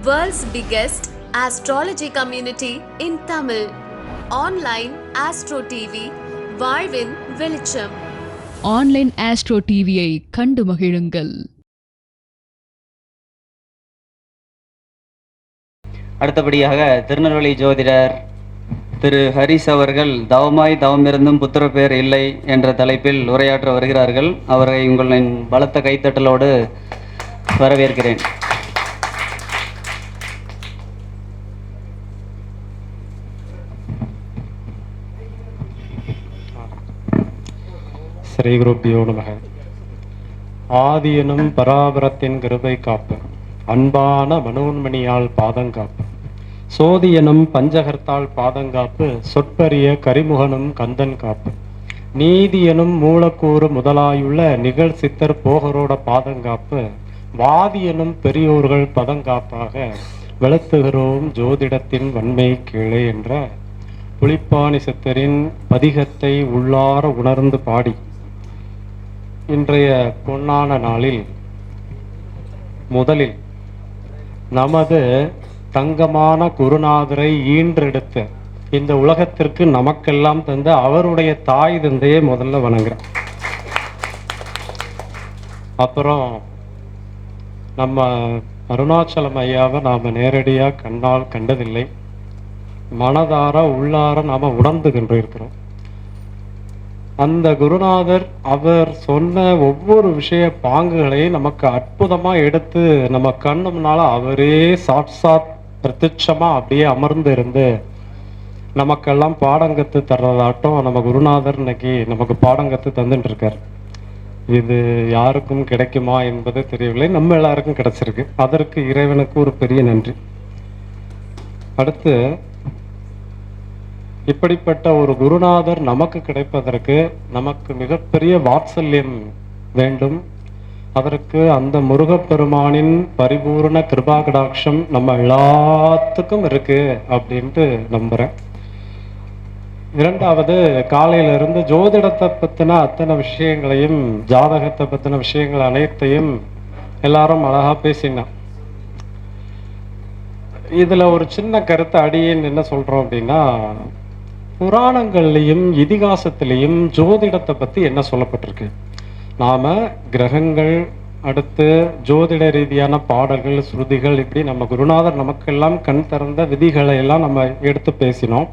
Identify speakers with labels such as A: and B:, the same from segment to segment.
A: World's biggest astrology community in Tamil. Online Astro TV, வாழ்வின் வெளிச்சம்
B: online astro டிவியை கண்டு மகிழுங்கள்.
C: அடுத்தபடியாக திருநெல்வேலி ஜோதிடர் திரு ஹரிஸ் அவர்கள் தவமாய் தவமிருந்தும் புத்திர பேர் இல்லை என்ற தலைப்பில் உரையாற்ற வருகிறார்கள். அவரை உங்களின் பலத்த கைத்தட்டலோடு வரவேற்கிறேன்.
D: ஸ்ரீ குருப்பியோ நமக. ஆதியனும் பராபரத்தின் கிருபை காப்பு. அன்பான மனோன்மணியால் பாதங்காப்பு சோதியனும் பஞ்சகர்த்தால் பாதங்காப்பு சொற்பரிய கரிமுகனும் கந்தன் காப்பு. நீதியனும் மூலக்கூறு முதலாயுள்ள நிகழ் சித்தர் போகரோட பாதங்காப்பு வாதியனும் பெரியோர்கள் பதங்காப்பாக வெளுத்துகிறோம் ஜோதிடத்தின் வன்மை கீழே என்ற புலிப்பாணி சித்தரின் பதிகத்தை உள்ளார உணர்ந்து பாடி. இன்றைய பொன்னான நாளில் முதலில் நமது தங்கமான குருநாதரை ஈன்றெடுத்த இந்த உலகத்திற்கு நமக்கெல்லாம் தந்த அவருடைய தாய் தந்தையை முதல்ல வணங்குறேன். அப்புறம் நம்ம அருணாச்சலம் ஐயாவை நாம நேரடியாக கண்ணால் கண்டதில்லை. மனதார உள்ளார நாம உணர்ந்து கொண்டிருக்கிறோம் அந்த குருநாதர் அவர் சொன்ன ஒவ்வொரு விஷய பாங்குகளையும் நமக்கு அற்புதமா எடுத்து நம்ம கண்ணு முன்னால அவரே சாட்சாத் பிரத்யட்சமா அப்படியே அமர்ந்து இருந்து நமக்கெல்லாம் பாடங்கத்து தர்றதாட்டம் நம்ம குருநாதர் இன்னைக்கு நமக்கு பாடங்கத்து தந்துட்டு இருக்கார் இது யாருக்கும் கிடைக்குமா என்பது தெரியவில்லை. நம்ம எல்லாருக்கும் கிடைச்சிருக்கு. அதற்கு இறைவனுக்கு ஒரு பெரிய நன்றி. அடுத்து இப்படிப்பட்ட ஒரு குருநாதர் நமக்கு கிடைப்பதற்கு நமக்கு மிகப்பெரிய வாத்சல்யம் வேண்டும். அதற்கு அந்த முருகப்பெருமானின் பரிபூர்ண கிருபா கடாட்சம் நம்ம எல்லாத்துக்கும் இருக்கு அப்படின்ட்டு நம்புறேன். இரண்டாவது காலையில இருந்து ஜோதிடத்தை பத்தின அத்தனை விஷயங்களையும் ஜாதகத்தை பத்தின விஷயங்கள் அனைத்தையும் எல்லாரும் அழகா பேசினான் இதுல ஒரு சின்ன கருத்தை அடியேன் என்ன சொல்றோம் அப்படின்னா புராணங்கள்லையும் இதிகாசத்திலையும் ஜோதிடத்தை பத்தி என்ன சொல்லப்பட்டிருக்கு? நாம கிரகங்கள் அடுத்து ஜோதிட ரீதியான பாடல்கள் ஸ்ருதிகள் இப்படி நம்ம குருநாதர் நமக்கெல்லாம் கண் திறந்த விதிகளை எல்லாம் நம்ம எடுத்து பேசினோம்.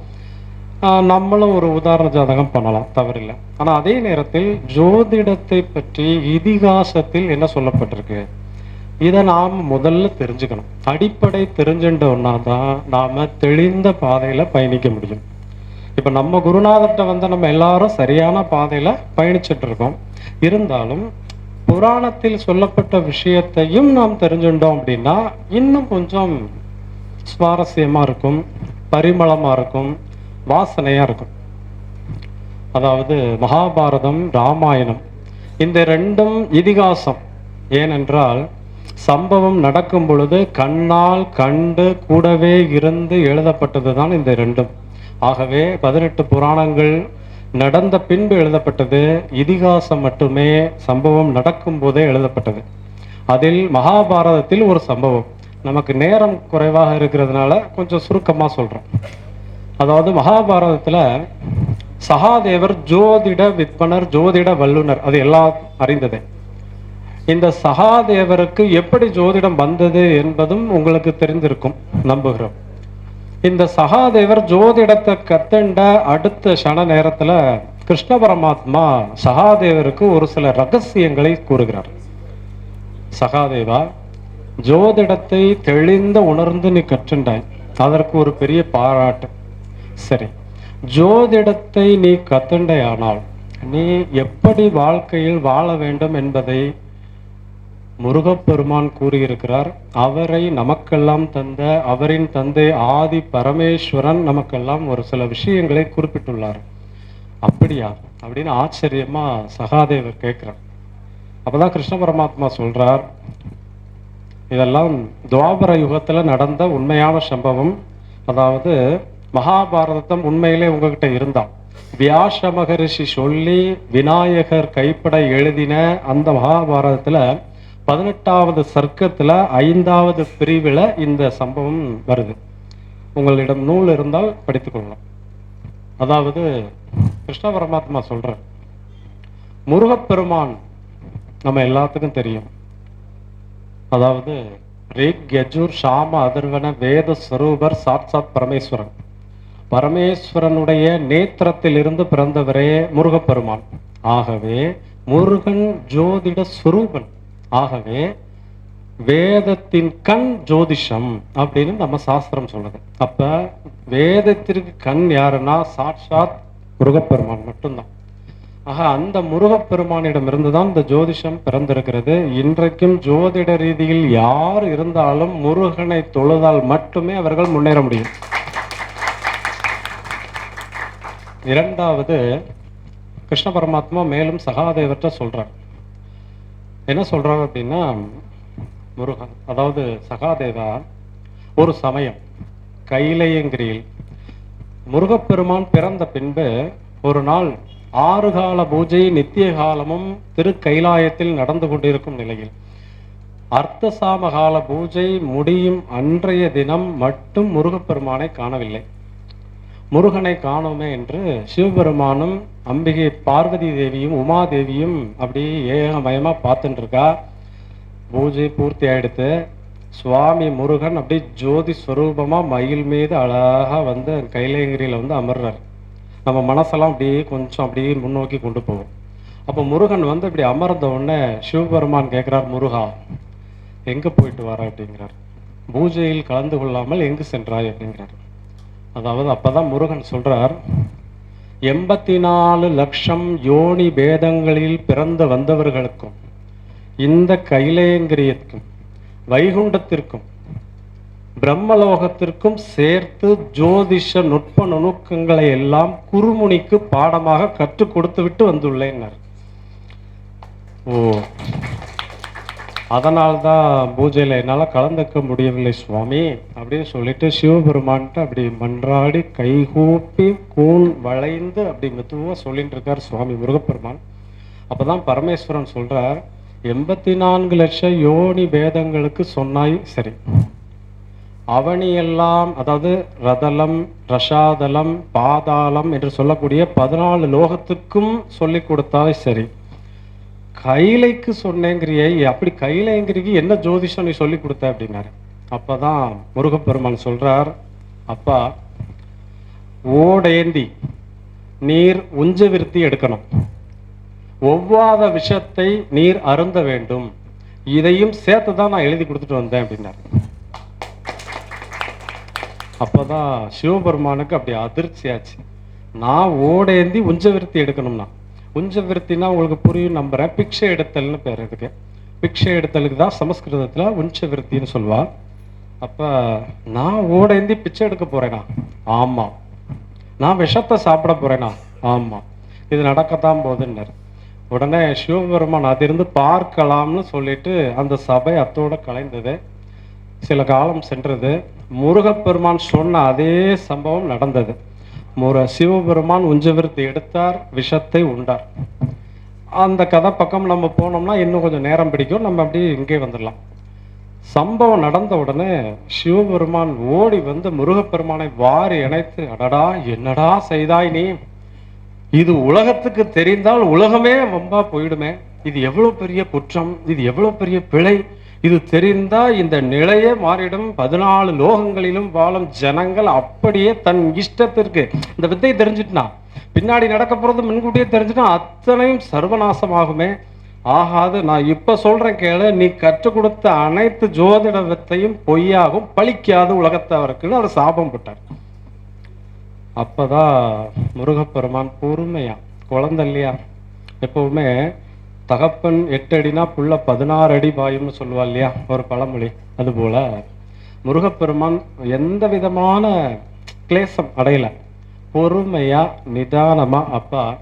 D: நம்மளும் ஒரு உதாரண ஜாதகம் பண்ணலாம் தவறில்லை. ஆனா அதே நேரத்தில் ஜோதிடத்தை பற்றி இதிகாசத்தில் என்ன சொல்லப்பட்டிருக்கு? இதை நாம் முதல்ல தெரிஞ்சுக்கணும். அடிப்படை தெரிஞ்சுட்டோம்னா தான் நாம தெளிந்த பாதையில பயணிக்க முடியும். இப்ப நம்ம குருநாதர்கிட்ட வந்து நம்ம எல்லாரும் சரியான பாதையில பயணிச்சுட்டு இருக்கோம். இருந்தாலும் புராணத்தில் சொல்லப்பட்ட விஷயத்தையும் நாம் தெரிஞ்சுட்டோம் அப்படின்னா இன்னும் கொஞ்சம் சுவாரஸ்யமா இருக்கும் பரிமளமா இருக்கும் வாசனையா இருக்கும். அதாவது மகாபாரதம் ராமாயணம் இந்த ரெண்டும் இதிகாசம். ஏனென்றால் சம்பவம் நடக்கும் பொழுது கண்ணால் கண்டு கூடவே இருந்து எழுதப்பட்டது தான் இந்த ரெண்டும். ஆகவே பதினெட்டு புராணங்கள் நடந்த பின்பு எழுதப்பட்டது. இதிகாசம் மட்டுமே சம்பவம் நடக்கும் போதே எழுதப்பட்டது. அதில் மகாபாரதத்தில் ஒரு சம்பவம். நமக்கு நேரம் குறைவாக இருக்கிறதுனால கொஞ்சம் சுருக்கமாக சொல்கிறோம் அதாவது மகாபாரதத்தில் சகாதேவர் ஜோதிட விற்பனர் ஜோதிட வல்லுனர் அது எல்லாம் அறிந்ததே. இந்த சகாதேவருக்கு எப்படி ஜோதிடம் வந்தது என்பதும் உங்களுக்கு தெரிந்திருக்கும். நம்புகிறோம். இந்த சகாதேவர் ஜோதிடத்தை கத்துண்ட அடுத்த சன நேரத்துல கிருஷ்ண பரமாத்மா சகாதேவருக்கு ஒரு சில ரகசியங்களை கூறுகிறார். சகாதேவா ஜோதிடத்தை தெளிந்த உணர்ந்து நீ கற்றுண்டாய் அதற்கு ஒரு பெரிய பாராட்டு. சரி ஜோதிடத்தை நீ கத்துண்டையானால் நீ எப்படி வாழ்க்கையில் வாழ வேண்டும் என்பதை முருகப்பெருமான் கூறியிருக்கிறார் அவரை நமக்கெல்லாம் தந்த அவரின் தந்தை ஆதி பரமேஸ்வரன் நமக்கெல்லாம் ஒரு சில விஷயங்களை குறிப்பிட்டுள்ளார். அப்படியா? அப்படின்னு ஆச்சரியமா சகாதேவர் கேட்கிறார். அப்பதான் கிருஷ்ண பரமாத்மா சொல்றார் இதெல்லாம் துவாபர யுகத்துல நடந்த உண்மையான சம்பவம். அதாவது மகாபாரதம் உண்மையிலே உங்ககிட்ட இருந்தான் வியாச மகரிஷி சொல்லி விநாயகர் கைப்பட எழுதின அந்த மகாபாரதத்துல பதினெட்டாவது சர்க்கத்துல ஐந்தாவது பிரிவில் இந்த சம்பவம் வருது. உங்களிடம் நூல் இருந்தால் படித்துக்கொள்ளலாம் அதாவது கிருஷ்ண பரமாத்மா சொல்கிறார் முருகப்பெருமான் நம்ம எல்லாத்துக்கும் தெரியும். அதாவது ரிக் கஜூர் ஷாம அதர்வன வேத ஸ்வரூபர் சாட்சாத் பரமேஸ்வரன். பரமேஸ்வரனுடைய நேத்திரத்தில் இருந்து பிறந்தவரே முருகப்பெருமான். ஆகவே முருகன் ஜோதிட ஸ்வரூபன். ஆகவே வேதத்தின் கண் ஜோதிஷம் அப்படின்னு நம்ம சாஸ்திரம் சொல்லுது அப்ப வேதத்திற்கு கண் யாருன்னா சாட்சாத் முருகப்பெருமான் மட்டும்தான். ஆக அந்த முருகப்பெருமானிடமிருந்து தான் இந்த ஜோதிஷம் பிறந்திருக்கிறது. இன்றைக்கும் ஜோதிட ரீதியில் யார் இருந்தாலும் முருகனை தொழுதால் மட்டுமே அவர்கள் முன்னேற முடியும். இரண்டாவது கிருஷ்ண பரமாத்மா மேலும் சகாதேவர்கிட்ட சொல்றார். என்ன சொல்றாங்க அப்படின்னா முருகன் அதாவது சகாதேவா ஒரு சமயம் கைலையங்கிரியில் முருகப்பெருமான் பிறந்த பின்பு ஒரு நாள் ஆறு கால பூஜை நித்திய காலமும் திரு கைலாயத்தில் நடந்து கொண்டிருக்கும் நிலையில் அர்த்த சாம கால பூஜை முடியும் அன்றைய தினம் மட்டும் முருகப்பெருமானை காணவில்லை. முருகனை காணோமே என்று சிவபெருமானும் அம்பிகை பார்வதி தேவியும் உமாதேவியும் அப்படியே ஏகமயமாக பார்த்துட்டு இருக்கா பூஜை பூர்த்தி ஆயிடுத்து சுவாமி முருகன் அப்படியே ஜோதி ஸ்வரூபமாக மயில் மீது அழகாக வந்து கைலேங்கிரியில் வந்து அமர்றார். நம்ம மனசெல்லாம் அப்படியே கொஞ்சம் அப்படியே முன்னோக்கி கொண்டு போகும். அப்போ முருகன் வந்து இப்படி அமர்ந்த உடனே சிவபெருமான் கேட்குறார் முருகா எங்கே போயிட்டு வர? அப்படிங்கிறார். பூஜையில் கலந்து கொள்ளாமல் எங்கு சென்றாய்? அப்படிங்கிறார். அதாவது அப்போதான் முருகன் சொல்றார் எண்பத்தி நாலு லட்சம் யோனி பேதங்களில் பிறந்து வந்தவர்களுக்கும் இந்த கைலேங்கிரியத்துக்கும் வைகுண்டத்திற்கும் பிரம்மலோகத்திற்கும் சேர்த்து ஜோதிஷ நுட்ப நுணுக்கங்களை எல்லாம் குருமுனிக்கு பாடமாக கற்றுக் கொடுத்து விட்டு வந்துள்ளேன்னார். ஓ. அதனால்தான் பூஜையில் என்னால் கலந்துக்க முடியவில்லை சுவாமி அப்படின்னு சொல்லிட்டு சிவபெருமான்ட்டு அப்படி மன்றாடி கைகூப்பி கூன் வளைந்து அப்படி மெதுவாக சொல்லிட்டு இருக்கார் சுவாமி முருகப்பெருமான். அப்போதான் பரமேஸ்வரன் சொல்றார் எண்பத்தி நான்கு லட்சம் யோனி பேதங்களுக்கு சொன்னாய் சரி. அவனியெல்லாம் அதாவது ரதலம் ரஷாதலம் பாதாளம் என்று சொல்லக்கூடிய பதினாலு லோகத்துக்கும் சொல்லி கொடுத்தாய் சரி. கைலைக்கு சொன்னேங்கிறியே அப்படி கைலைங்கிறீங்க என்ன ஜோதிஷம் நீ சொல்லி கொடுத்த அப்படின்னாரு. அப்பதான் முருகப்பெருமான் சொல்றார் அப்பா ஓடேந்தி நீர் உஞ்ச விருத்தி எடுக்கணும். ஒவ்வாத விஷத்தை நீர் அருந்த வேண்டும். இதையும் சேர்த்து தான் நான் எழுதி கொடுத்துட்டு வந்தேன் அப்படின்னாரு. அப்பதான் சிவபெருமானுக்கு அப்படி அதிர்ச்சி ஆச்சு நான் ஓடேந்தி உஞ்ச விருத்தி எடுக்கணும்னா உஞ்ச விருத்தினா உங்களுக்கு புரியும் நம்புறேன். பிக்ஷை எடுத்தல்னு பேர் இதுக்கு பிக்ஷை எடுத்தலுக்கு தான் சமஸ்கிருதத்தில் உஞ்ச விருத்தின்னு சொல்லுவாள் அப்போ நான் ஓடேந்தி பிச்சை எடுக்க போறேனா? ஆமாம் நான் விஷத்தை சாப்பிட போறேனா? ஆமாம் இது நடக்கத்தான் போகுதுன்னாரு. உடனே சிவபெருமான் அதிருந்து பார்க்கலாம்னு சொல்லிட்டு அந்த சபை அத்தோட கலைந்தது. சில காலம் சென்றது. முருகப்பெருமான் சொன்ன அதே சம்பவம் நடந்தது. முற சிவபெருமான் உஞ்சவிருத்தி எடுத்தார் விஷத்தை உண்டார். அந்த கதை பக்கம் நம்ம போனோம்னா இன்னும் கொஞ்சம் நேரம் பிடிக்கும். நம்ம அப்படியே இங்கே வந்துடலாம். சம்பவம் நடந்த உடனே சிவபெருமான் ஓடி வந்து முருகப்பெருமானை வாரி இணைத்து அடடா என்னடா செய்தாய் நீ? இது உலகத்துக்கு தெரிந்தால் உலகமே வம்பா போயிடுமே. இது எவ்வளவு பெரிய குற்றம்? இது எவ்வளவு பெரிய பிழை? இது தெரிந்தால் இந்த நிலையே மாறிடும். பதினாலு லோகங்களிலும் வாழும் ஜனங்கள் அப்படியே தன் இஷ்டத்திற்கு இந்த வித்தை தெரிஞ்சுட்டுனா பின்னாடி நடக்க போகிறது முன்கூட்டியே தெரிஞ்சுட்டா அத்தனையும் சர்வநாசமாகுமே. ஆகாது நான் இப்போ சொல்கிறேன் கேளு நீ கற்றுக் கொடுத்த அனைத்து ஜோதிட வித்தையும் பொய்யாகும் பழிக்காது உலகத்தவருக்குன்னு அவர் சாபம் போட்டார். அப்போதான் முருகப்பெருமான் பொறுமையா குழந்தை இல்லையா? எப்பவுமே தகப்பன் எட்டு அடினா புள்ள பதினாறு அடி பாயும்னு சொல்லுவா இல்லையா? ஒரு பழமொழி. அதுபோல முருகப்பெருமான் எந்த விதமான கிளேசம் அடையல. பொறுமையா நிதானமா அப்பா.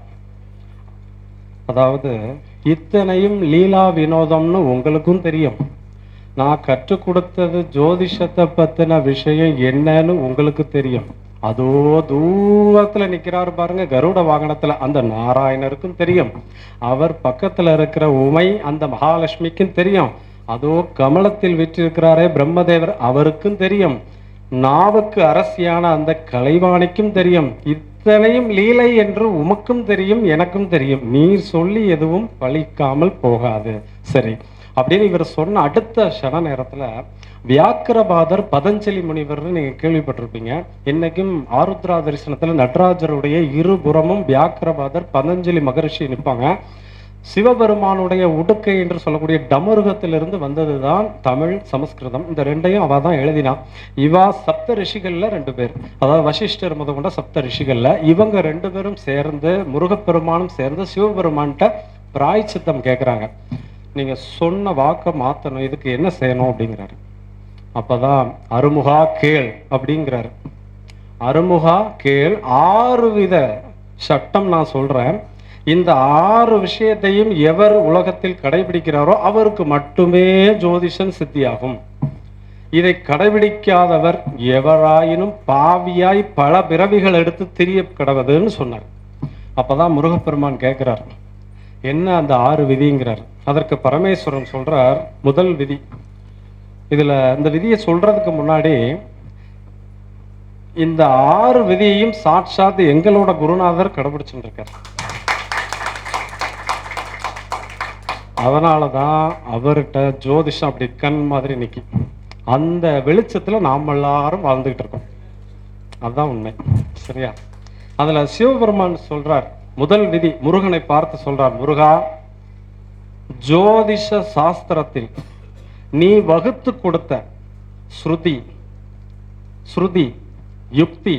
D: அதாவது இத்தனையும் லீலா வினோதம்னு உங்களுக்கும் தெரியும். நான் கற்றுக் கொடுத்தது ஜோதிஷத்தை பத்தின விஷயம் என்னன்னு உங்களுக்கு தெரியும். அதோ தூரத்துல நிக்கிறாரு பாருங்க கருட வாகனத்துல. அந்த நாராயணருக்கும் தெரியும். அவர் பக்கத்துல இருக்கிற உமை அந்த மகாலட்சுமிக்கும் தெரியும். அதோ கமலத்தில் விற்றிருக்கிறாரே பிரம்மதேவர் அவருக்கும் தெரியும். நாவுக்கு அரசியான அந்த கலைவாணிக்கும் தெரியும். இத்தனையும் லீலை என்று உமக்கும் தெரியும் எனக்கும் தெரியும். நீர் சொல்லி எதுவும் பழிக்காமல் போகாது. சரி. அப்படின்னு இவர் சொன்ன அடுத்த க்ஷண நேரத்துல வியாக்கிரபாதர் பதஞ்சலி முனிவர்னு நீங்க கேள்விப்பட்டிருப்பீங்க. இன்னைக்கும் ஆருத்ரா தரிசனத்துல நடராஜருடைய இருபுறமும் வியாக்கிரபாதர் பதஞ்சலி மகரிஷி நிற்பாங்க. சிவபெருமானுடைய உடுக்கை என்று சொல்லக்கூடிய டமருகத்திலிருந்து வந்ததுதான் தமிழ் சமஸ்கிருதம். இந்த ரெண்டையும் அவ தான் எழுதினான் இவா சப்த ரிஷிகள்ல ரெண்டு பேர். அதாவது வசிஷ்டர் முத கொண்ட சப்த ரிஷிகள்ல இவங்க ரெண்டு பேரும் சேர்ந்து முருகப்பெருமானும் சேர்ந்து சிவபெருமான்கிட்ட பிராய்ச்சித்தம் கேட்குறாங்க நீங்க சொன்ன வாக்கை மாத்தணும் இதுக்கு என்ன செய்யணும் அப்படிங்கிறாரு. அப்பதான் அருமுகா கேள் அப்படிங்கிறாரு. அருமுகா கேள் ஆறு வித சட்டம் நான் சொல்றேன். இந்த ஆறு விஷயத்தையும் எவர் உலகத்தில் கடைபிடிக்கிறாரோ அவருக்கு மட்டுமே ஜோதிஷன் சித்தியாகும். இதை கடைபிடிக்காதவர் எவராயினும் பாவியாய் பல பிறவிகள் எடுத்து திரிய கிடவதுன்னு சொன்னார். அப்பதான் முருகப்பெருமான் கேட்கிறார் என்ன அந்த ஆறு விதிங்கிறார்? அதற்கு பரமேஸ்வரன் சொல்றார் முதல் விதி. இதுல இந்த விதியை சொல்றதுக்கு முன்னாடி இந்த ஆறு விதியையும் சாட்சாத் எங்களோட குருநாதர் கடைபிடிச்சுருக்கார் இருக்கார் அதனாலதான் அவர்கிட்ட ஜோதிஷம் அப்படி கண் மாதிரி நிக்கி. அந்த வெளிச்சத்துல நாம எல்லாரும் வாழ்ந்துகிட்டு இருக்கோம். அதுதான் உண்மை. சரியா? அதுல சிவபெருமான் சொல்றார் முதல் விதி முருகனை பார்த்து சொல்றார் முருகா ஜோதிஷ சாஸ்திரத்தில் நீ வகுத்து கொடுத்த ஸ்ருதி ஸ்ருதி யுக்தி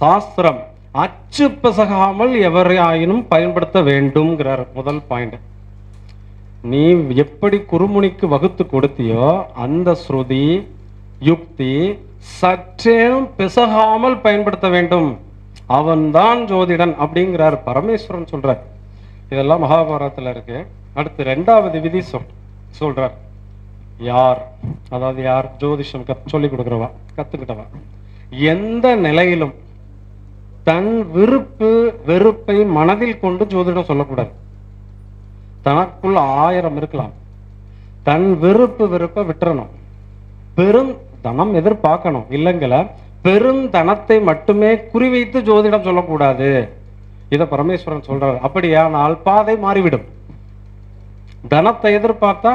D: சாஸ்திரம் அச்சு பிசகாமல் எவரையாயினும் பயன்படுத்த வேண்டும்ங்கிறார் முதல் பாயிண்ட் நீ எப்படி குருமுனிக்கு வகுத்து கொடுத்தியோ அந்த ஸ்ருதி யுக்தி சற்றேனும் பிசகாமல் பயன்படுத்த வேண்டும். அவன்தான் ஜோதிடன் அப்படிங்கிறார் பரமேஸ்வரன் சொல்றார். இதெல்லாம் மகாபாரதத்துல இருக்கு. அடுத்து ரெண்டாவது விதி சொல் சொல்றார். யார்? அதாவது யார்? ஜோதிஷம் கத் சொல்லி கொடுக்குறவா? கத்துக்கிட்டவா? எந்த நிலையிலும் தன் விருப்பு வெறுப்பை மனதில் கொண்டு ஜோதிடம் சொல்லக்கூடாது. தனக்குள்ள ஆயிரம் இருக்கலாம். தன் விருப்பு வெறுப்பை விட்டுறணும். பெரும் தனம் எதிர்பார்க்கணும். இல்லைங்கள பெருந்தனத்தை மட்டுமே குறிவைத்து ஜோதிடம் சொல்லக்கூடாது. இதை பரமேஸ்வரன் சொல்றாரு. அப்படியானால் பாதை மாறிவிடும். தனத்தை எதிர்பார்த்தா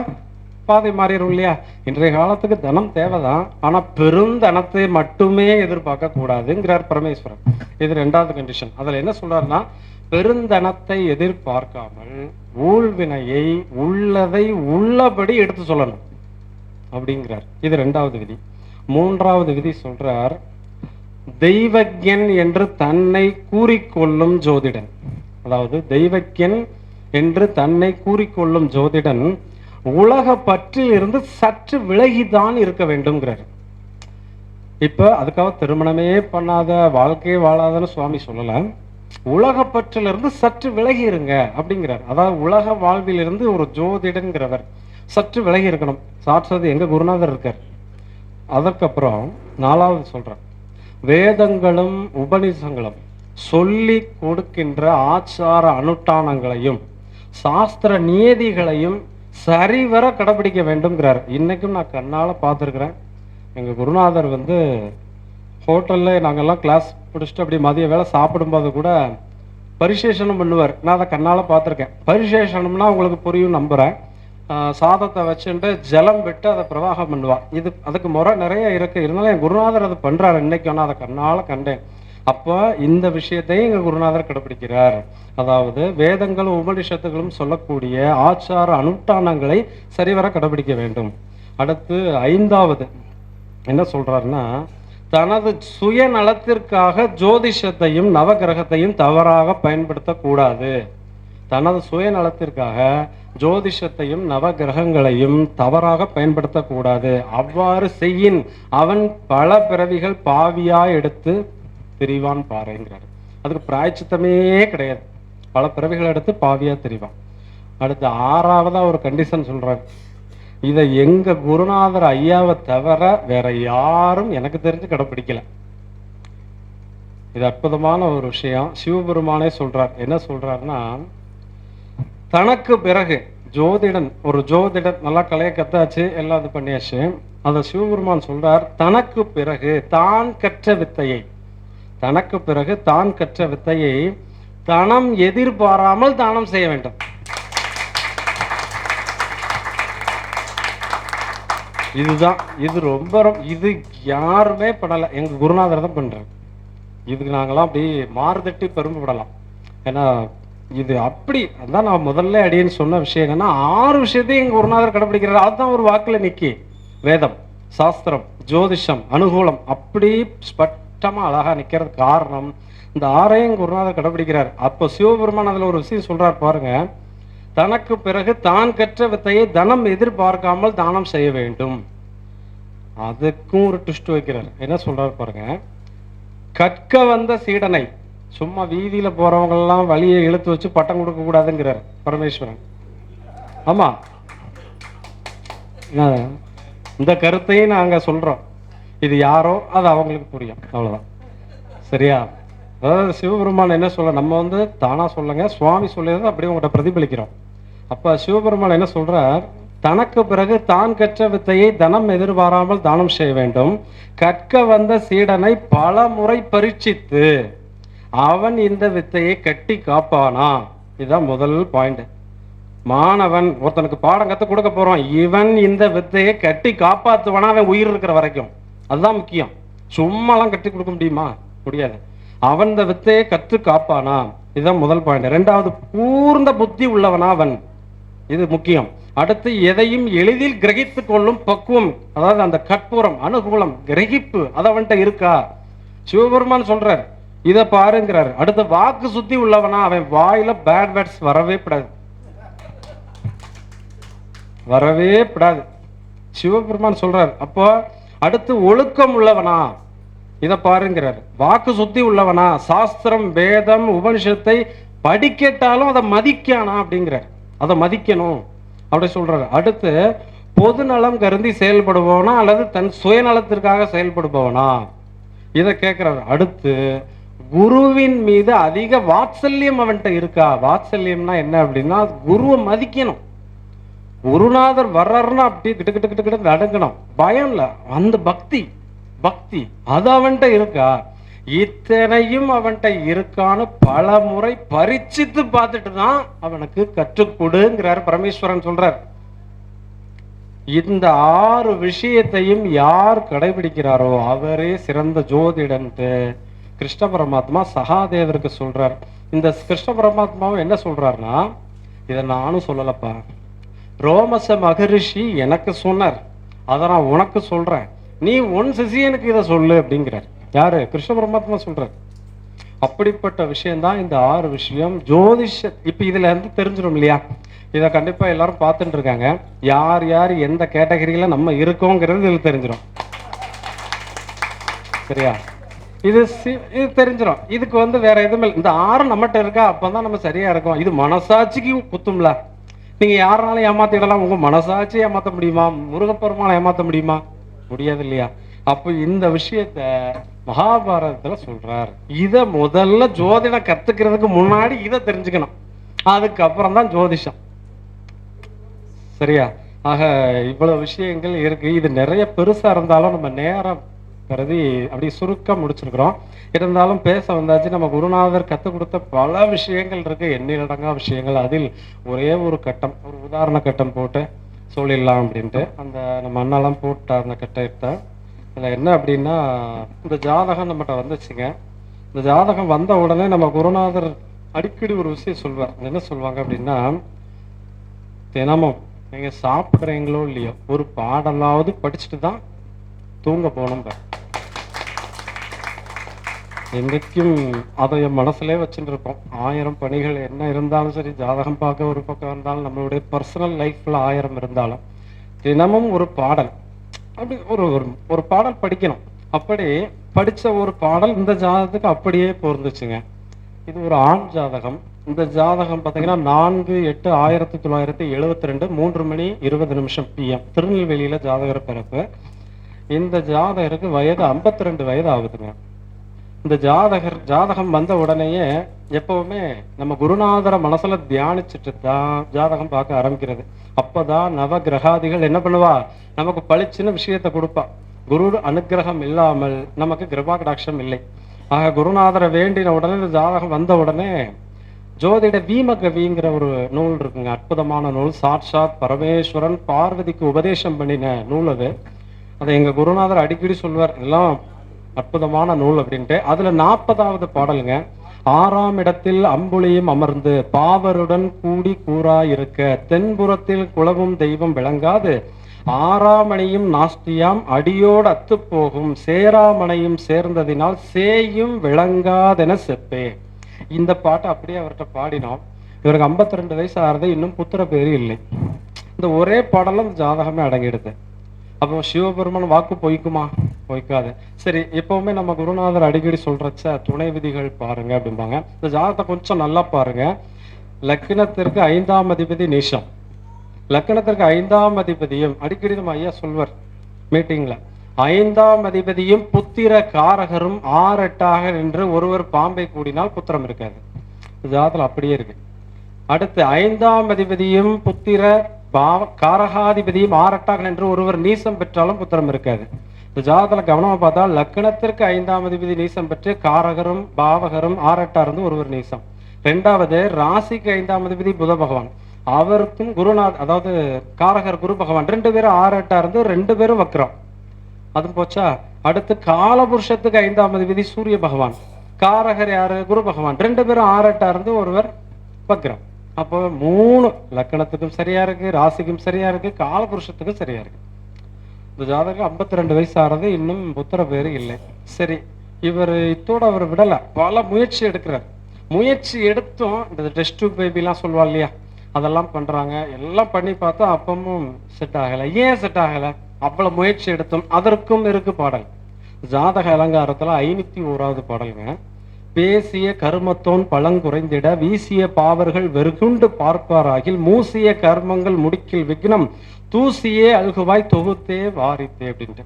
D: பாதை மாறிடும் இல்லையா? இன்றைய காலத்துக்கு தனம் தேவைதான். ஆனா பெருந்தனத்தை மட்டுமே எதிர்பார்க்க கூடாதுங்கிறார் பரமேஸ்வரன். இது ரெண்டாவது கண்டிஷன் அதுல என்ன சொல்றாருன்னா பெருந்தனத்தை எதிர்பார்க்காமல் ஊழ்வினையை உள்ளதை உள்ளபடி எடுத்து சொல்லணும். அப்படிங்கிறார். இது ரெண்டாவது விதி. மூன்றாவது விதி சொல்றார் தெய்வஜன் என்று தன்னை கூறிக்கொள்ளும் ஜோதிடன். அதாவது தெய்வஜன் என்று தன்னை கூறிக்கொள்ளும் ஜோதிடன் உலக பற்றில் இருந்து சற்று விலகிதான் இருக்க வேண்டும்ங்கிறார். இப்ப அதுக்காக திருமணமே பண்ணாத வாழ்க்கையே வாழாதன்னு சுவாமி சொல்லலை. உலக பற்றிலிருந்து சற்று விலகி இருங்க அப்படிங்கிறார். அதாவது உலக வாழ்விலிருந்து ஒரு ஜோதிடங்கிறவர் சற்று விலகி இருக்கணும். சாட்சது எங்க குருநாதர் இருக்கார். அதற்கப்புறம் நாலாவது சொல்றேன் வேதங்களும் உபனிஷங்களும் சொல்லி கொடுக்கின்ற ஆச்சார அனுஷ்டானங்களையும் சாஸ்திர நியதிகளையும் சரிவர கடைபிடிக்க வேண்டும்ங்கிறார். இன்னைக்கும் நான் கண்ணால் பார்த்துருக்குறேன். எங்கள் குருநாதர் வந்து ஹோட்டலில் நாங்கெல்லாம் கிளாஸ் பிடிச்சிட்டு அப்படி மதிய வேலை சாப்பிடும்போது கூட பரிசேஷனம் பண்ணுவார். நான் அதை கண்ணால் பார்த்துருக்கேன். பரிசேஷனம்னா உங்களுக்கு புரியும் நம்புகிறேன் சாதத்தை வச்சுட்டு ஜலம் விட்டு அதை பிரவாகம் பண்ணுவான் இது அதுக்கு முறை நிறைய இருக்கு. இருந்தாலும் என் குருநாதர் அதை பண்றாரு. இன்னைக்கு நான் அதை கண்ணால கண்டேன். அப்போ இந்த விஷயத்தையும் எங்க குருநாதர் கடைபிடிக்கிறார் அதாவது வேதங்களும் உபனிஷத்துகளும் சொல்லக்கூடிய ஆச்சார அனுஷ்டானங்களை சரிவர கடைபிடிக்க வேண்டும். அடுத்து ஐந்தாவது என்ன சொல்றாருன்னா தனது சுயநலத்திற்காக ஜோதிஷத்தையும் நவகிரகத்தையும் தவறாக பயன்படுத்தக்கூடாது. தனது சுயநலத்திற்காக ஜோதிஷத்தையும் நவகிரகங்களையும் தவறாக பயன்படுத்தக்கூடாது. அவ்வாறு செய்யின் அவன் பல பிறவிகள் பாவியா எடுத்து திரிவான் பாருங்கிறார் அதுக்கு பிராய்ச்சித்தமே கிடையாது. பல பிறவிகள் எடுத்து பாவியா திரிவான். அடுத்து ஆறாவதா ஒரு கண்டிஷன் சொல்றாரு. இதை எங்க குருநாதர் ஐயாவை தவிர வேற யாரும் எனக்கு தெரிஞ்சு கடைப்பிடிக்கல. இது அற்புதமான ஒரு விஷயம். சிவபெருமானே சொல்றார். என்ன சொல்றாருன்னா தனக்கு பிறகு ஜோதிடன் ஒரு ஜோதிடன் நல்லா கலையை கத்தாச்சு எல்லாம் இது பண்ணியாச்சு. அதை சிவபெருமான் சொல்றார் தனக்கு பிறகு தான் கற்ற வித்தையை தனக்கு பிறகு தான் கற்ற வித்தையை தனம் எதிர்பாராமல் தானம் செய்ய வேண்டும். இதுதான் இது ரொம்ப ரொம்ப- இது யாருமே பண்ணலை. எங்க குருநாதர் தான் பண்றாரு. இதுக்கு நாங்களாம் அப்படி மாறுதட்டி பெருமைப்படலாம். ஏன்னா இது அப்படி அதான் நான் முதல்ல அடியேன்னு சொன்ன விஷயம் என்னன்னா ஆறு விஷயத்தையும் எங்க குருநாதர் கடைபிடிக்கிறார் அதுதான் ஒரு வாக்குல நிக்கி. வேதம் சாஸ்திரம் ஜோதிஷம் அனுகூலம் அப்படி ஸ்பட்டமா அழகா நிக்கிறது காரணம் இந்த ஆறையும் குருநாதர் கடைபிடிக்கிறார் அப்போ சிவபெருமான் அதுல ஒரு விஷயம் சொல்றார் பாருங்க தனக்கு பிறகு தான் கற்ற வித்தையை தனம் எதிர்பார்க்காமல் தானம் செய்ய வேண்டும். அதுக்கும் ஒரு ட்விஸ்ட் வைக்கிறார். என்ன சொல்றாரு பாருங்க கற்க வந்த சீடனை சும்மா வீதியில போறவங்க எல்லாம் வழியை இழுத்து வச்சு பட்டம் கொடுக்க கூடாதுங்கிறார் பரமேஸ்வரன். ஆமா. இந்த கருத்தையும் நாங்க சொல்றோம். இது யாரோ அது அவங்களுக்கு புரியும். அவ்வளவுதான். சரியா? அதாவது சிவபெருமான் என்ன சொல்ல நம்ம வந்து தானா சொல்லுங்க சுவாமி சொல்லியதை அப்படியே உங்கள்கிட்ட பிரதிபலிக்கிறோம். அப்ப சிவபெருமான் என்ன சொல்றார் தனக்கு பிறகு தான் கற்ற வித்தையை தனம் எதிர்பாராமல் தானம் செய்ய வேண்டும். கற்க வந்த சீடனை பல முறை பரீட்சித்து அவன் இந்த வித்தையை கட்டி காப்பானா? இதுதான் முதல் பாயிண்ட் மாணவன் ஒருத்தனுக்கு பாடம் கற்றுக் கொடுக்க போகிறான் இவன் இந்த வித்தையை கட்டி காப்பாற்றுவானா அவன் உயிர் இருக்கிற வரைக்கும். அதுதான் முக்கியம். சும்மாலாம் கட்டி கொடுக்க முடியுமா? முடியாது. அவன் இந்த வித்தையை கற்று காப்பானா? இதுதான் முதல் பாயிண்ட் ரெண்டாவது பூர்ந்த புத்தி உள்ளவனா அவன்? இது முக்கியம். அடுத்து எதையும் எளிதில் கிரகித்து கொள்ளும் பக்குவம் அதாவது அந்த கற்பூரம் அனுகூலம் கிரகிப்பு அது அவன்கிட்ட இருக்கா? சிவபெருமான் சொல்றார் இதை பாருங்கிறாரு. அடுத்து வாக்கு சுத்தி உள்ளவனா அவன் வாயில பேட் வேர்ட்ஸ் வரவே கூடாது. வரவே கூடாது. சிவபெருமான் சொல்றாரு. அப்போ அடுத்து ஒழுக்கம் உள்ளவனா இதை பாருங்கிறார். வாக்கு சுத்தி உள்ளவனா சாஸ்திரம் வேதம் உபனிஷத்தை படிக்கட்டாலும் அதை மதிக்கானா அப்படிங்கிறார். அதை மதிக்கணும் அப்படி சொல்றாரு. அடுத்து பொது நலம் கருதி செயல்படுபவனா அல்லது தன் சுயநலத்திற்காக செயல்படுபவனா? இதை கேட்கிறாரு அடுத்து குருவின் மீது அதிக வாத்சல்யம் அவன்கிட்ட இருக்கா? வாத்சல்யம்னா என்ன அப்படின்னா குருவை மதிக்கணும். குருநாதர் வர்றாருன்னா அப்படியே கிட்ட கிட்ட கிட்ட கிட்ட நடக்கணும் பயம் இல்ல. அந்த பக்தி பக்தி அது அவன்கிட்ட இருக்கா? இத்தனையும் அவன்கிட்ட இருக்கான்னு பல முறை பரிச்சித்து பார்த்துட்டு தான் அவனுக்கு கற்றுக் கொடுங்கிறார் பரமேஸ்வரன் சொல்றார். இந்த ஆறு விஷயத்தையும் யார் கடைபிடிக்கிறாரோ அவரே சிறந்த ஜோதிடன்ட்டு. கிருஷ்ண பரமாத்மா சகாதேவருக்கு சொல்றார். இந்த கிருஷ்ண பரமாத்மாவும் என்ன சொல்றாருன்னா இதை நானும் சொல்லலப்பா. ரோமச மகரிஷி எனக்கு சொன்னார். அதை நான் உனக்கு சொல்றேன். நீ உன் சிசியனுக்கு இதை சொல்லு அப்படிங்கிறார். யாரு? கிருஷ்ண பரமாத்மா சொல்றார். அப்படிப்பட்ட விஷயம்தான் இந்த ஆறு விஷயம். ஜோதிஷ இப்ப இதுல இருந்து தெரிஞ்சிடும் இல்லையா? இதை கண்டிப்பா எல்லாரும் பார்த்துட்டு இருக்காங்க. யார் யார் எந்த கேட்டகரியில் நம்ம இருக்கோங்கிறது இதில் தெரிஞ்சிடும் சரியா? இது இது தெரிஞ்சிடும் இதுக்கு வந்து வேற எதுவுமே இந்த ஆறு நம்மகிட்ட இருக்கா? அப்பதான் நம்ம சரியா இருக்கோம். இது மனசாட்சிக்கு குத்தும்ல. நீங்க யாருனாலும் ஏமாத்திடலாம். உங்க மனசாட்சி ஏமாத்த முடியுமா? முருகப்பெருமானை ஏமாத்த முடியுமா? முடியாது இல்லையா அப்ப இந்த விஷயத்த மகாபாரதத்துல சொல்றாரு. இத முதல்ல ஜோதிடம் கத்துக்கிறதுக்கு முன்னாடி இதை தெரிஞ்சுக்கணும். அதுக்கப்புறம் தான் ஜோதிஷம். சரியா? ஆக இவ்வளவு விஷயங்கள் இருக்கு. இது நிறைய பெருசா இருந்தாலும் நம்ம நேரம் கருதி அப்படியே சுருக்க முடிச்சிருக்கிறோம். இருந்தாலும் பேச வந்தாச்சு நம்ம குருநாதர் கற்றுக் கொடுத்த பல விஷயங்கள் இருக்கு. எண்ணிலடங்கா விஷயங்கள். அதில் ஒரே ஒரு கட்டம் ஒரு உதாரண கட்டம் போட்டு சொல்லிடலாம் அப்படின்ட்டு. அந்த நம்ம அண்ணாலாம் போட்ட அந்த கட்டத்தை. அதில் என்ன அப்படின்னா இந்த ஜாதகம் நம்மகிட்ட வந்துச்சுங்க. இந்த ஜாதகம் வந்த உடனே நம்ம குருநாதர் அடிக்கடி ஒரு விஷயம் சொல்வார். என்ன சொல்லுவாங்க அப்படின்னா தினமும் நீங்க சாப்பிட்றீங்களோ இல்லையோ ஒரு பாடலாவது படிச்சுட்டு தான் தூங்க போகணும் என்றைக்கும் என்னைக்கும் அதை என் மனசுலே வச்சுருப்போம் இருப்போம் ஆயிரம் பணிகள் என்ன இருந்தாலும் சரி ஜாதகம் பார்க்க ஒரு பக்கம் இருந்தாலும் நம்மளுடைய பர்சனல் லைஃப்பில் ஆயிரம் இருந்தாலும் தினமும் ஒரு பாடல். அப்படி ஒரு ஒரு ஒரு பாடல் படிக்கணும். அப்படி படித்த ஒரு பாடல் இந்த ஜாதகத்துக்கு அப்படியே பொருந்துச்சுங்க. இது ஒரு ஆண் ஜாதகம். இந்த ஜாதகம் பார்த்தீங்கன்னா நான்கு எட்டு ஆயிரத்தி தொள்ளாயிரத்தி எழுபத்தி ரெண்டு மூன்று மணி இருபது நிமிஷம் பிஎம் திருநெல்வேலியில் ஜாதகர் பிறப்பு. இந்த ஜாதகருக்கு வயது 52 ரெண்டு வயது ஆகுதுங்க. இந்த ஜாதகர் ஜாதகம் வந்த உடனேயே எப்பவுமே நம்ம குருநாதரை மனசுல தியானிச்சுட்டு தான் ஜாதகம் பார்க்க ஆரம்பிக்கிறது. அப்பதான் நவ கிரகாதிகள் என்ன பண்ணுவா? நமக்கு பளிச்சுன்னு விஷயத்த கொடுப்பா. குரு அனுக்கிரகம் இல்லாமல் நமக்கு கிருபா கடாட்சம் இல்லை. ஆக குருநாதரை வேண்டின உடனே இந்த ஜாதகம் வந்த உடனே ஜோதிட வீமகவிங்கிற ஒரு நூல் இருக்குங்க. அற்புதமான நூல். சாட்சாத் பரமேஸ்வரன் பார்வதிக்கு உபதேசம் பண்ணின நூல் அது. அதை எங்க குருநாதர் அடிக்கடி சொல்வார். எல்லாம் அற்புதமான நூல் அப்படின்ட்டு. அதுல நாற்பதாவது பாடலுங்க. ஆறாம் இடத்தில் அம்புலியும் அமர்ந்து பாவருடன் கூடி கூறா இருக்க தென்புறத்தில் குலவும் தெய்வம் விளங்காது. ஆறாமணியும் நாஸ்தியாம் அடியோடு அத்து போகும். சேராமணையும் சேர்ந்ததினால் சேயும் விளங்காதென செப்பே. இந்த பாட்டை அப்படியே அவர்கிட்ட பாடினோம். இவருக்கு 52 ரெண்டு வயசு ஆறுது இன்னும் புத்திர பேரு இல்லை. இந்த ஒரே பாடலும் இந்த ஜாதகமே அடங்கிடுது. அப்போ சிவபெருமான் வாக்கு பொய்க்குமா? பொய்க்காது சரி எப்பவுமே நம்ம குருநாதர் அடிக்கடி சொல்றச்ச துணை விதிகள் பாருங்க அப்படிம்பாங்க. இந்த ஜாதகத்தை கொஞ்சம் நல்லா பாருங்க. லக்னத்திற்கு ஐந்தாம் அதிபதி நீஷம். லக்னத்திற்கு ஐந்தாம் அதிபதியும் அடிக்கடி நம்ம ஐயா சொல்வர் மீட்டிங்ல ஐந்தாம் அதிபதியும் புத்திர காரகரும் ஆறட்டாக நின்று ஒருவர் பாம்பை கூடினால் புத்திரம் இருக்காது. இந்த அப்படியே இருக்கு. அடுத்து ஐந்தாம் அதிபதியும் புத்திர பாவ காரகாதிபதியும் ஆறட்டாக நின்று ஒருவர் நீசம் பெற்றாலும் புத்திரம் இருக்காது. இந்த ஜாதகத்துல கவனமா பார்த்தா லக்னத்திற்கு ஐந்தாம் அதிபதி நீசம் பெற்று காரகரும் பாவகரும் ஆரட்டா இருந்து ஒருவர் நீசம். ரெண்டாவது ராசிக்கு ஐந்தாம் அதிபதி புத பகவான். அவருக்கும் குருநாத் அதாவது காரகர் குரு பகவான் ரெண்டு பேரும் ஆரட்டா இருந்து ரெண்டு பேரும் வக்ரம். அது போச்சா? அடுத்து காலபுருஷத்துக்கு ஐந்தாம் அதிபதி சூரிய பகவான். காரகர் யாரு? குரு பகவான். ரெண்டு பேரும் ஆரட்டா இருந்து ஒருவர் வக்ரம். அப்போ மூணு லக்கணத்துக்கும் சரியா இருக்கு ராசிக்கும் சரியா இருக்கு காலபுருஷத்துக்கும் சரியா இருக்கு. இந்த ஜாதகம் 52 ரெண்டு வயசு ஆறது இன்னும் புத்திர பேரு இல்லை. சரி இவர் இத்தோட அவர் விடல. பல முயற்சி எடுக்கிறார். முயற்சி எடுத்தும் இந்த டெஸ்ட் டியூப் பேபிலாம் சொல்லுவா இல்லையா? அதெல்லாம் பண்றாங்க. எல்லாம் பண்ணி பார்த்தா அப்பமும் செட் ஆகலை. ஏன் செட் ஆகலை? அவ்வளவு முயற்சி எடுத்தும் அதற்கும் இருக்கு பாடல். ஜாதக அலங்காரத்துல ஐநூத்தி ஓராவது பாடலுங்க. பேசிய கருமத்தோன் பழங்குறைந்திட வீசிய பாவர்கள் வெறுகுண்டு பார்ப்பாராகில் மூசிய கர்மங்கள் முடிக்கில் விக்னம் தூசியே அல்குவாய் தொகுத்தே வாரித்தே அப்படின்ட்டு.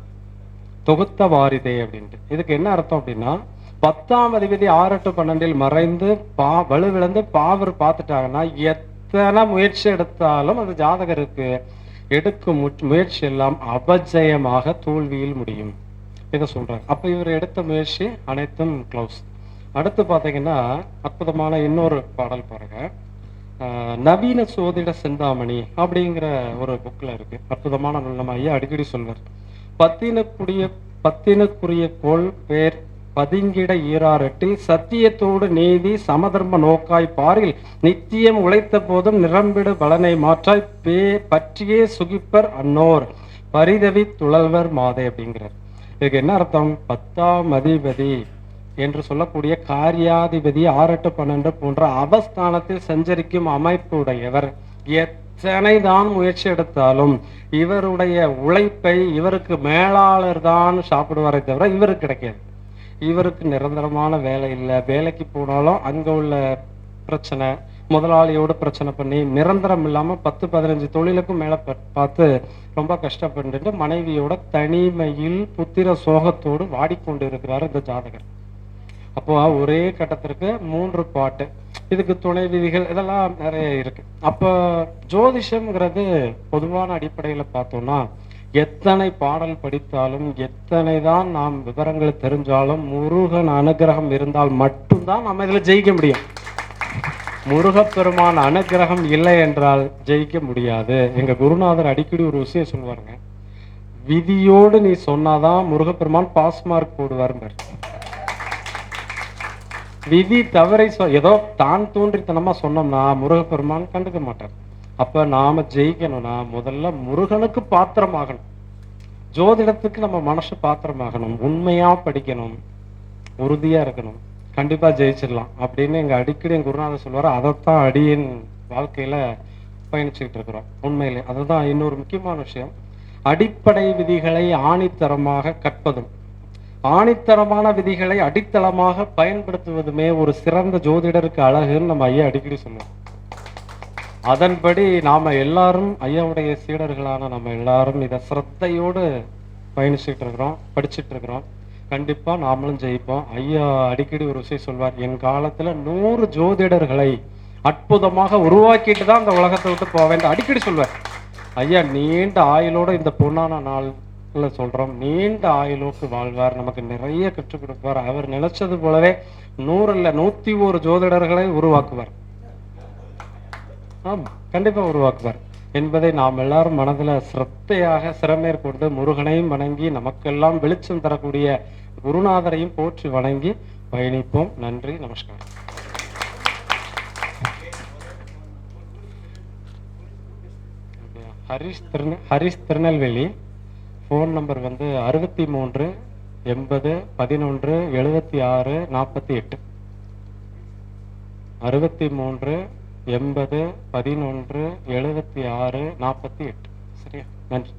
D: தொகுத்த வாரிதே அப்படின்ட்டு. இதுக்கு என்ன அர்த்தம் அப்படின்னா பத்தாம் அதிபதி ஆறு எட்டு பன்னெண்டில் மறைந்து பா வலுவிழந்து பாவர் பார்த்துட்டாங்கன்னா எத்தனை முயற்சி எடுத்தாலும் அந்த ஜாதகருக்கு எடுக்கும் முயற்சி எல்லாம் அபஜயமாக தோல்வியில் முடியும். இதை சொல்றாங்க அப்ப இவர் எடுத்த முயற்சி அனைத்தும் க்ளோஸ் அடுத்து பார்த்தீங்கன்னா அற்புதமான இன்னொரு பாடல் பாருங்க. நவீன சோதிட சிந்தாமணி அப்படிங்கிற ஒரு புக்கில் இருக்கு. அற்புதமான நூல். நம்ம ஐயா அடிக்கடி சொல்வார். பத்தினக்குரிய பத்தினுக்குரிய கோள் பேர் பதிங்கிட ஈராரட்டி சத்தியத்தோடு நீதி சமதர்ம நோக்காய் பாரில் நித்தியம் உழைத்த போதும் நிரம்பிடு பலனை மாற்றாய் பே பற்றியே சுகிப்பர் அன்னோர் பரிதவி துழல்வர் மாதே அப்படிங்கிறார். இதுக்கு என்ன அர்த்தம்? பத்தாம் அதிபதி என்று சொல்லக்கூடிய காரியாதிபதி ஆறெட்டு பன்னெண்டு போன்ற அவஸ்தானத்தில் சஞ்சரிக்கும் அமைப்பு உடையவர் எத்தனை தான் முயற்சி எடுத்தாலும் இவருடைய உழைப்பை இவருக்கு மேலாளர் தான் சாப்பிடுவாரே தவிர இவருக்கு கிடைக்காது. இவருக்கு நிரந்தரமான வேலை இல்லை. வேலைக்கு போனாலும் அங்கே உள்ள பிரச்சனை முதலாளியோட பிரச்சனை பண்ணி நிரந்தரம் இல்லாமல் பத்து பதினஞ்சு தொழிலுக்கும் மேல பார்த்து ரொம்ப கஷ்டப்பட்டு மனைவியோட தனிமையில் புத்திர சோகத்தோடு வாடிக்கொண்டு இருக்கிறார் இந்த ஜாதகர். அப்போ ஒரே கட்டத்திற்கு மூன்று பாட்டு இதுக்கு துணை விதிகள் இதெல்லாம் நிறைய இருக்கு. அப்போ ஜோதிஷம்ங்கிறது பொதுவான அடிப்படையில் பார்த்தோம்னா எத்தனை பாடல் படித்தாலும் எத்தனை தான் நாம் விவரங்களை தெரிஞ்சாலும் முருகன் அனுகிரகம் இருந்தால் மட்டும்தான் நம்ம இதில் ஜெயிக்க முடியும். முருகப்பெருமான் அனுகிரகம் இல்லை என்றால் ஜெயிக்க முடியாது. எங்க குருநாதர் அடிக்கடி ஒரு விஷயம் சொல்லுவாருங்க. விதியோடு நீ சொன்னாதான் முருகப்பெருமான் பாஸ் மார்க் போடுவாருங்க விதி தவறை சொ ஏதோ தான் தோன்றித்தனமா சொன்னோம்னா முருகப்பெருமான் கண்டுக்க மாட்டார். அப்ப நாம ஜெயிக்கணும்னா முதல்ல முருகனுக்கு பாத்திரமாகணும். ஜோதிடத்துக்கு நம்ம மனசு பாத்திரமாகணும். உண்மையா படிக்கணும். உறுதியா இருக்கணும். கண்டிப்பா ஜெயிச்சிடலாம். அப்படின்னு எங்க அடிக்கடி என் குருநாதர் சொல்லுவாரு. அதைத்தான் அடியின் வாழ்க்கையில பயணிச்சுக்கிட்டு இருக்கிறோம். உண்மையிலே. அதுதான் இன்னொரு முக்கியமான விஷயம். அடிப்படை விதிகளை ஆணித்தரமாக கற்பதும். ஆணித்தரமான விதிகளை அடித்தளமாக பயன்படுத்துவதுமே ஒரு சிறந்த ஜோதிடருக்கு அழகுன்னு நம்ம ஐயா அடிக்கடி சொல்லுவோம். அதன்படி நாம எல்லாரும் ஐயாவுடைய சீடர்களான நம்ம எல்லாரும் இதை சிரத்தையோடு பயணிச்சுட்டு இருக்கிறோம் படிச்சுட்டு இருக்கிறோம். கண்டிப்பா நாமளும் ஜெயிப்போம். ஐயா அடிக்கடி ஒரு விஷயம் சொல்வார் என் காலத்துல நூறு ஜோதிடர்களை அற்புதமாக உருவாக்கிட்டு தான் அந்த உலகத்தை விட்டு போவேன் அடிக்கடி சொல்வார். ஐயா நீண்ட ஆயுளோட இந்த பொண்ணான நாள் சொல்கிறோம் நீண்ட ஆயுளோக்கு வாழ்வார் நமக்கு நிறைய கற்றுக் கொடுப்பார். அவர் நினைச்சது போலவே நூறுல நூத்தி ஒரு ஜோதிடர்களை உருவாக்குவார். ஆம் கண்டிப்பாக உருவாக்குவார். என்பதை நாம் எல்லாரும் மனதுல சிரத்தையாக சிறமேற்கொண்டு முருகனையும் வணங்கி நமக்கெல்லாம் வெளிச்சம் தரக்கூடிய குருநாதரையும் போற்றி வணங்கி பயணிப்போம். நன்றி நமஸ்காரம். ஹரிஷ் திருநெ ஹரிஷ் திருநெல்வேலி. ஃபோன் நம்பர் வந்து அறுபத்தி மூன்று எண்பது பதினொன்று எழுபத்தி ஆறு நாற்பத்தி எட்டு அறுபத்தி மூன்று எண்பது பதினொன்று எழுபத்தி ஆறு நாற்பத்தி எட்டு சரியா? நன்றி.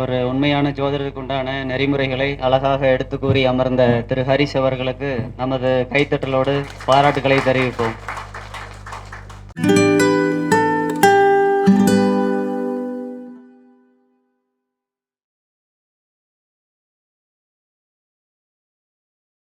C: ஒரு உண்மையான ஜோதிடருக்கு உண்டான நெறிமுறைகளை அழகாக எடுத்து கூறி அமர்ந்த திரு ஹரிஷ் அவர்களுக்கு நமது கைத்தட்டலோடு பாராட்டுகளை தெரிவிப்போம்.